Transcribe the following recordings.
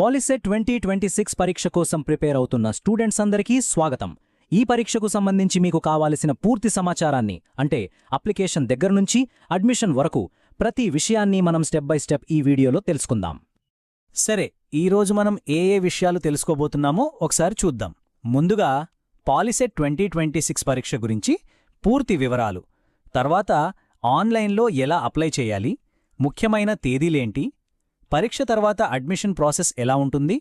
POLYCET twenty twenty six పరీక్ష కోసం prepare అవుతున్న స్టూడెంట్స్ అందరికీ స్వాగతం. ఈ పరీక్షకు సంబంధించి మీకు కావాల్సిన పూర్తి సమాచారాన్ని అంటే అప్లికేషన్ దగ్గర నుంచి అడ్మిషన్ వరకు ప్రతి విషయాన్ని మనం స్టెప్ బై స్టెప్ ఈ వీడియోలో తెలుసుకుందాం. సరే ఈరోజు మనం ఏ ఏ విషయాలు తెలుసుకోబోతున్నామో ఒకసారి చూద్దాం. ముందుగా పాలిసెట్ ట్వంటీ ట్వంటీ సిక్స్ పరీక్ష గురించి పూర్తి వివరాలు. తర్వాత ఆన్లైన్లో ఎలా అప్లై చేయాలి ముఖ్యమైన తేదీలేంటి పరీక్ష తర్వాత అడ్మిషన్ ప్రాసెస్ ఎలా ఉంటుంది?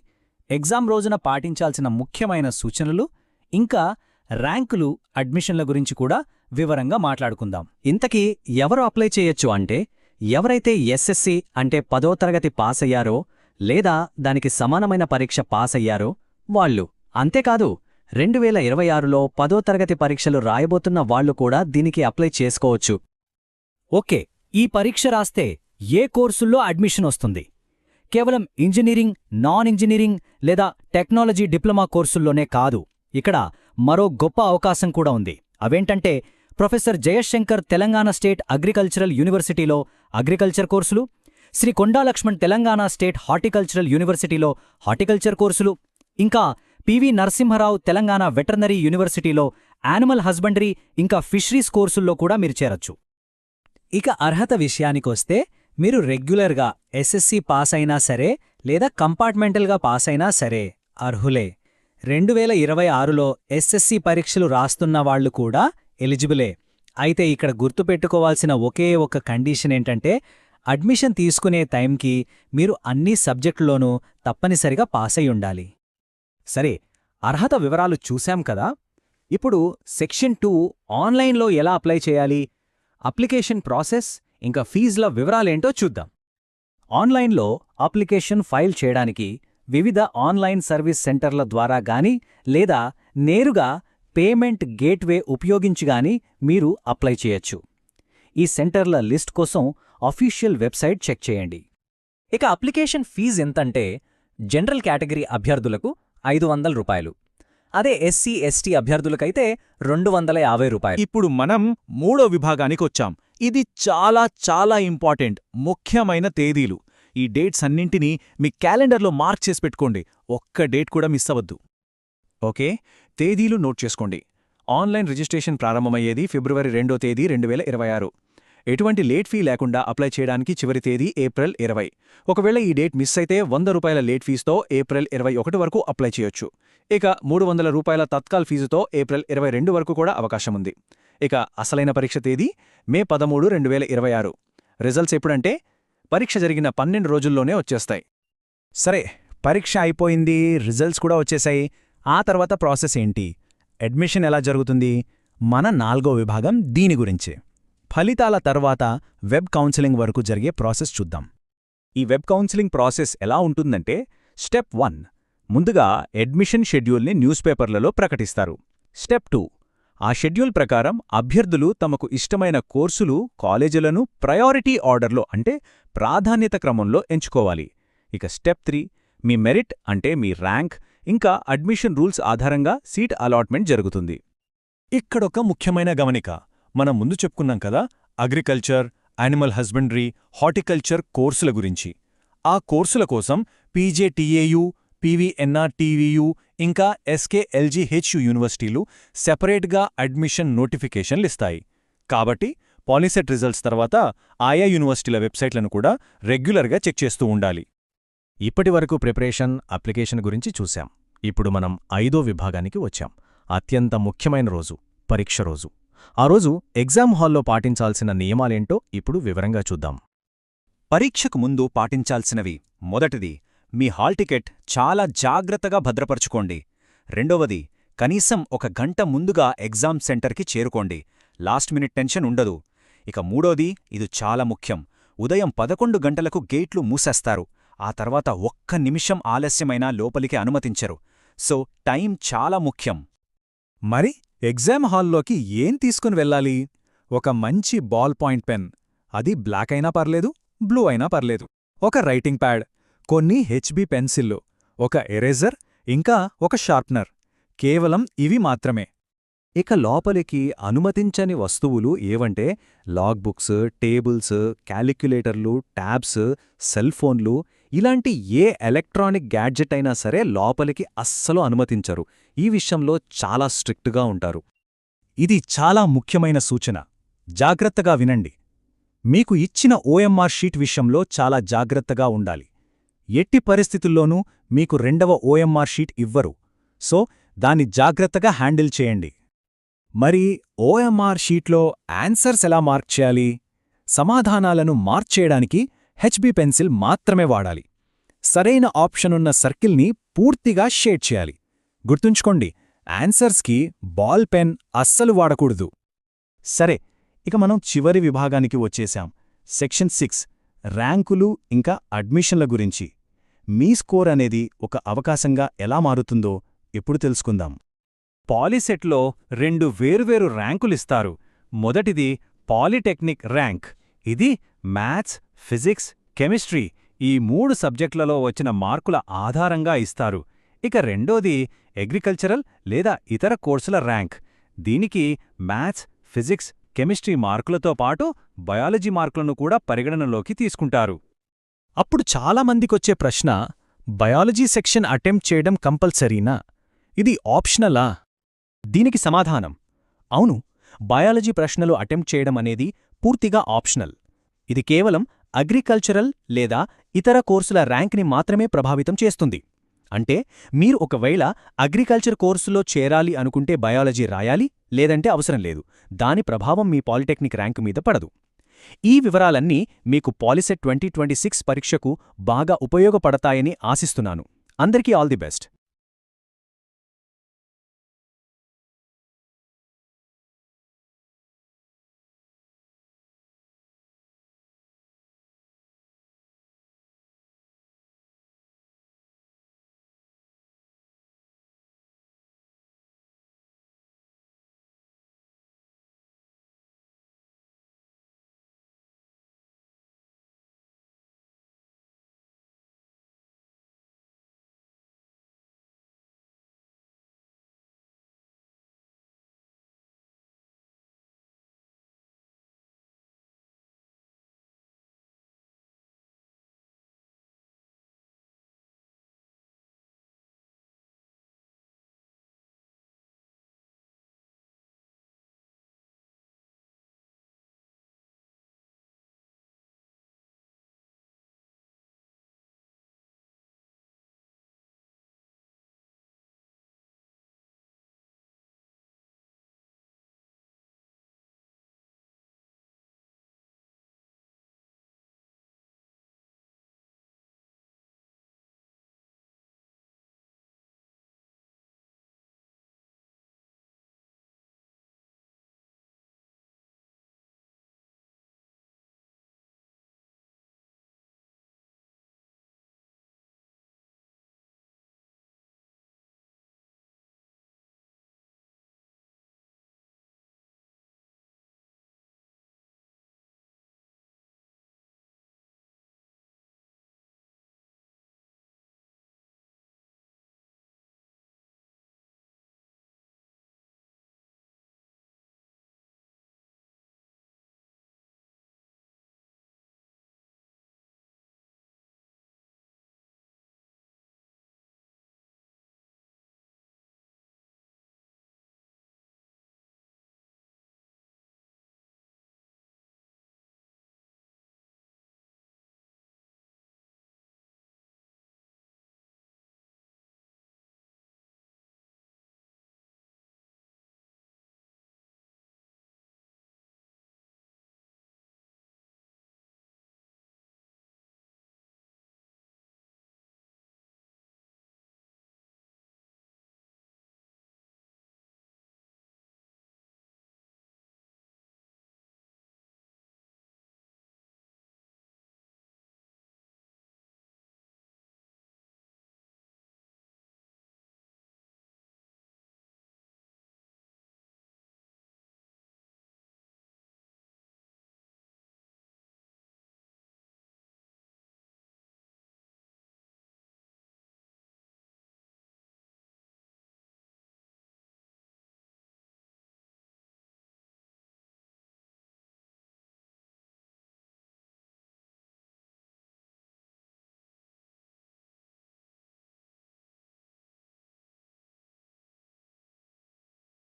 ఎగ్జామ్ రోజున పాటించాల్సిన ముఖ్యమైన సూచనలు ఇంకా ర్యాంకులు అడ్మిషన్ల గురించి కూడా వివరంగా మాట్లాడుకుందాం. ఇంతకీ ఎవరు అప్లై చేయొచ్చు అంటే ఎవరైతే ఎస్ఎస్సి అంటే పదో తరగతి పాస్ అయ్యారో లేదా దానికి సమానమైన పరీక్ష పాస్ అయ్యారో వాళ్ళు. అంతేకాదు రెండు వేల ఇరవై ఆరులో పదో తరగతి పరీక్షలు రాయబోతున్న వాళ్ళు కూడా దీనికి అప్లై చేసుకోవచ్చు. ఓకే ఈ పరీక్ష రాస్తే ఏ కోర్సుల్లో అడ్మిషన్ వస్తుంది? కేవలం ఇంజనీరింగ్ నాన్ ఇంజనీరింగ్ లేదా టెక్నాలజీ డిప్లొమా కోర్సుల్లోనే కాదు. ఇక్కడ మరో గొప్ప అవకాశం కూడా ఉంది. అవేంటంటే professor Jayashankar Telangana state agricultural యూనివర్సిటీలో అగ్రికల్చర్ కోర్సులు శ్రీ కొండా లక్ష్మణ్ తెలంగాణ స్టేట్ హార్టికల్చరల్ యూనివర్సిటీలో హార్టికల్చర్ కోర్సులు ఇంకా పివి నరసింహరావు తెలంగాణ వెటర్నరీ యూనివర్సిటీలో యానిమల్ హస్బెండరీ ఇంకా ఫిషరీస్ కోర్సుల్లో కూడా మీరు చేరొచ్చు. ఇక అర్హత విషయానికొస్తే మీరు రెగ్యులర్గా ఎస్ఎస్సి పాస్ అయినా సరే లేదా కంపార్ట్మెంటల్గా పాస్ అయినా సరే అర్హులే. రెండు వేల ఇరవై ఆరులో ఎస్ఎస్సి పరీక్షలు రాస్తున్న వాళ్ళు కూడా ఎలిజిబులే. అయితే ఇక్కడ గుర్తుపెట్టుకోవాల్సిన ఒకే ఒక కండిషన్ ఏంటంటే అడ్మిషన్ తీసుకునే టైంకి మీరు అన్ని సబ్జెక్టులోనూ తప్పనిసరిగా పాస్ అయి ఉండాలి సరే అర్హత వివరాలు చూశాం కదా? ఇప్పుడు సెక్షన్ టూ ఆన్లైన్లో ఎలా అప్లై చేయాలి? అప్లికేషన్ ప్రాసెస్ ఇంకా ఫీజుల వివరాలేంటో చూద్దాం. ఆన్లైన్లో అప్లికేషన్ ఫైల్ చేయడానికి వివిధ ఆన్లైన్ సర్వీస్ సెంటర్ల ద్వారా గాని లేదా నేరుగా పేమెంట్ గేట్వే ఉపయోగించిగాని మీరు అప్లై చేయొచ్చు. ఈ సెంటర్ల లిస్ట్ కోసం అఫీషియల్ వెబ్సైట్ చెక్ చేయండి. ఇక అప్లికేషన్ ఫీజు ఎంతంటే జనరల్ కేటగిరీ అభ్యర్థులకు ఐదు వందల రూపాయలు. అదే ఎస్సీ ఎస్టీ అభ్యర్థులకైతే రెండు వందల యాభై రూపాయలు. ఇప్పుడు మనం మూడో విభాగానికి వచ్చాం. ఇది చాలా చాలా ఇంపార్టెంట్ ముఖ్యమైన తేదీలు. ఈ డేట్స్ అన్నింటినీ మీ క్యాలెండర్లో మార్క్ చేసి పెట్టుకోండి. ఒక్క డేట్ కూడా మిస్ అవ్వద్దు. ఓకే? తేదీలు నోట్ చేసుకోండి. ఆన్లైన్ రిజిస్ట్రేషన్ ప్రారంభమయ్యేది ఫిబ్రవరి రెండో తేదీ రెండు వేల ఇరవై ఆరు. ఎటువంటి లేట్ ఫీ లేకుండా అప్లై చేయడానికి చివరి తేదీ ఏప్రిల్ ఇరవై. ఒకవేళ ఈ డేట్ మిస్ అయితే వంద రూపాయల లేట్ ఫీజుతో ఏప్రిల్ ఇరవై ఒకటి వరకు అప్లై చేయొచ్చు. ఇక మూడు వందల రూపాయల తత్కాల్ ఫీజుతో ఏప్రిల్ ఇరవై రెండు వరకు కూడా అవకాశం ఉంది. ఇక అసలైన పరీక్ష తేదీ మే పదమూడు రెండు వేల ఇరవై ఆరు. రిజల్ట్స్ ఎప్పుడంటే పరీక్ష జరిగిన పన్నెండు రోజుల్లోనే వచ్చేస్తాయి. సరే పరీక్ష అయిపోయింది రిజల్ట్స్ కూడా వచ్చేసాయి. ఆ తర్వాత ప్రాసెస్ ఏంటి? అడ్మిషన్ ఎలా జరుగుతుంది? మన నాల్గో విభాగం దీని గురించే. ఫలితాల తర్వాత వెబ్ కౌన్సిలింగ్ వరకు జరిగే ప్రాసెస్ చూద్దాం. ఈ వెబ్ కౌన్సిలింగ్ ప్రాసెస్ ఎలా ఉంటుందంటే స్టెప్ వన్ ముందుగా అడ్మిషన్ షెడ్యూల్ని న్యూస్ పేపర్లలో ప్రకటిస్తారు. స్టెప్ టూ ఆ షెడ్యూల్ ప్రకారం అభ్యర్థులు తమకు ఇష్టమైన కోర్సులు కాలేజీలను ప్రయారిటీ ఆర్డర్లో అంటే ప్రాధాన్యత క్రమంలో ఎంచుకోవాలి. ఇక స్టెప్ త్రీ మీ మెరిట్ అంటే మీ ర్యాంక్ ఇంకా అడ్మిషన్ రూల్స్ ఆధారంగా సీట్ అలాట్మెంట్ జరుగుతుంది. ఇక్కడొక ముఖ్యమైన గమనిక మనం ముందు చెప్పుకున్నాం కదా అగ్రికల్చర్ యానిమల్ హస్బెండరీ హార్టికల్చర్ కోర్సుల గురించి. ఆ కోర్సుల కోసం పీజేటీఏయు పీవీఎన్ఆర్టీవీయు ఇంకా ఎస్కేఎల్జీహెచ్యు యూనివర్సిటీలు సెపరేట్గా అడ్మిషన్ నోటిఫికేషన్లిస్తాయి కాబట్టి పాలిసెట్ రిజల్ట్స్ తర్వాత ఆయా యూనివర్సిటీల వెబ్సైట్లను కూడా రెగ్యులర్గా చెక్ చేస్తూ ఉండాలి. ఇప్పటివరకు ప్రిపరేషన్ అప్లికేషన్ గురించి చూశాం. ఇప్పుడు మనం ఐదో విభాగానికి వచ్చాం. అత్యంత ముఖ్యమైన రోజు పరీక్ష రోజు. ఆ రోజు ఎగ్జామ్ హాల్లో పాటించాల్సిన నియమాలేంటో ఇప్పుడు వివరంగా చూద్దాం. పరీక్షకు ముందు పాటించాల్సినవి మొదటిది మీ హాల్ టికెట్ చాలా జాగ్రత్తగా భద్రపరుచుకోండి. రెండవది కనీసం ఒక గంట ముందుగా ఎగ్జామ్ సెంటర్కి చేరుకోండి. లాస్ట్ మినిట్ టెన్షన్ ఉండదు. ఇక మూడోది ఇది చాలా ముఖ్యం. ఉదయం పదకొండు గంటలకు గేట్లు మూసేస్తారు. ఆ తర్వాత ఒక్క నిమిషం ఆలస్యమైనా లోపలికి అనుమతించరు. సో టైం చాలా ముఖ్యం. మరి ఎగ్జామ్ హాల్లోకి ఏం తీసుకుని వెళ్ళాలి? ఒక మంచి బాల్ పాయింట్ పెన్. అది బ్లాక్ అయినా పర్లేదు బ్లూ అయినా పర్లేదు. ఒక రైటింగ్ ప్యాడ్. కొన్ని హెచ్బి పెన్సిల్లు. ఒక ఎరేజర్ ఇంకా ఒక షార్ప్నర్. కేవలం ఇవి మాత్రమే. ఇక లోపలికి అనుమతించని వస్తువులు ఏవంటే లాగ్బుక్స్ టేబుల్స్ క్యాలిక్యులేటర్లు ట్యాబ్స్ సెల్ ఫోన్లు ఇలాంటి ఏ ఎలక్ట్రానిక్ గ్యాడ్జెట్ అయినా సరే లోపలికి అస్సలు అనుమతించరు. ఈ విషయంలో చాలా స్ట్రిక్ట్గా ఉంటారు. ఇది చాలా ముఖ్యమైన సూచన. జాగ్రత్తగా వినండి. మీకు ఇచ్చిన ఓఎంఆర్ షీట్ విషయంలో చాలా జాగ్రత్తగా ఉండాలి. ఎట్టి పరిస్థితుల్లోనూ మీకు రెండవ ఓఎంఆర్ షీట్ ఇవ్వరు. సో దాన్ని జాగ్రత్తగా హ్యాండిల్ చేయండి. మరి ఓఎంఆర్ షీట్లో ఆన్సర్స్ ఎలా మార్క్ చేయాలి? సమాధానాలను మార్చేయడానికి హెచ్బి పెన్సిల్ మాత్రమే వాడాలి. సరైన ఆప్షన్ ఉన్న సర్కిల్ని పూర్తిగా షేడ్ చేయాలి. గుర్తుంచుకోండి ఆన్సర్స్కి బాల్ పెన్ అస్సలు వాడకూడదు. సరే ఇక మనం చివరి విభాగానికి వచ్చేశాం. సెక్షన్ సిక్స్ ర్యాంకులు ఇంకా అడ్మిషన్ల గురించి. మీ స్కోర్ అనేది ఒక అవకాశంగా ఎలా మారుతుందో ఇప్పుడు తెలుసుకుందాం. పాలిసెట్లో రెండు వేరువేరు ర్యాంకులిస్తారు. మొదటిది పాలిటెక్నిక్ ర్యాంక్. ఇది మ్యాథ్స్ ఫిజిక్స్ కెమిస్ట్రీ ఈ మూడు సబ్జెక్టులలో వచ్చిన మార్కుల ఆధారంగా ఇస్తారు. ఇక రెండోది అగ్రికల్చరల్ లేదా ఇతర కోర్సుల ర్యాంక్. దీనికి మ్యాథ్స్ ఫిజిక్స్ కెమిస్ట్రీ మార్కులతో పాటు బయాలజీ మార్కులను కూడా పరిగణనలోకి తీసుకుంటారు. అప్పుడు చాలామందికొచ్చే ప్రశ్న బయాలజీ సెక్షన్ అటెంప్ట్ చేయడం కంపల్సరీనా? ఇది ఆప్షనలా? దీనికి సమాధానం. అవును బయాలజీ ప్రశ్నలు అటెంప్ట్ చేయడం అనేది పూర్తిగా ఆప్షనల్. ఇది కేవలం అగ్రికల్చరల్ లేదా ఇతర కోర్సుల ర్యాంక్ని మాత్రమే ప్రభావితం చేస్తుంది. అంటే మీరు ఒకవేళ అగ్రికల్చర్ కోర్సులో చేరాలి అనుకుంటే బయాలజీ రాయాలి లేదంటే అవసరం లేదు. దాని ప్రభావం మీ పాలిటెక్నిక్ ర్యాంకు మీద పడదు. ఈ వివరాలన్నీ మీకు పాలిసెట్ ట్వంటీ ట్వంటీ సిక్స్ పరీక్షకు బాగా ఉపయోగపడతాయని ఆశిస్తున్నాను. అందరికీ ఆల్ ది బెస్ట్.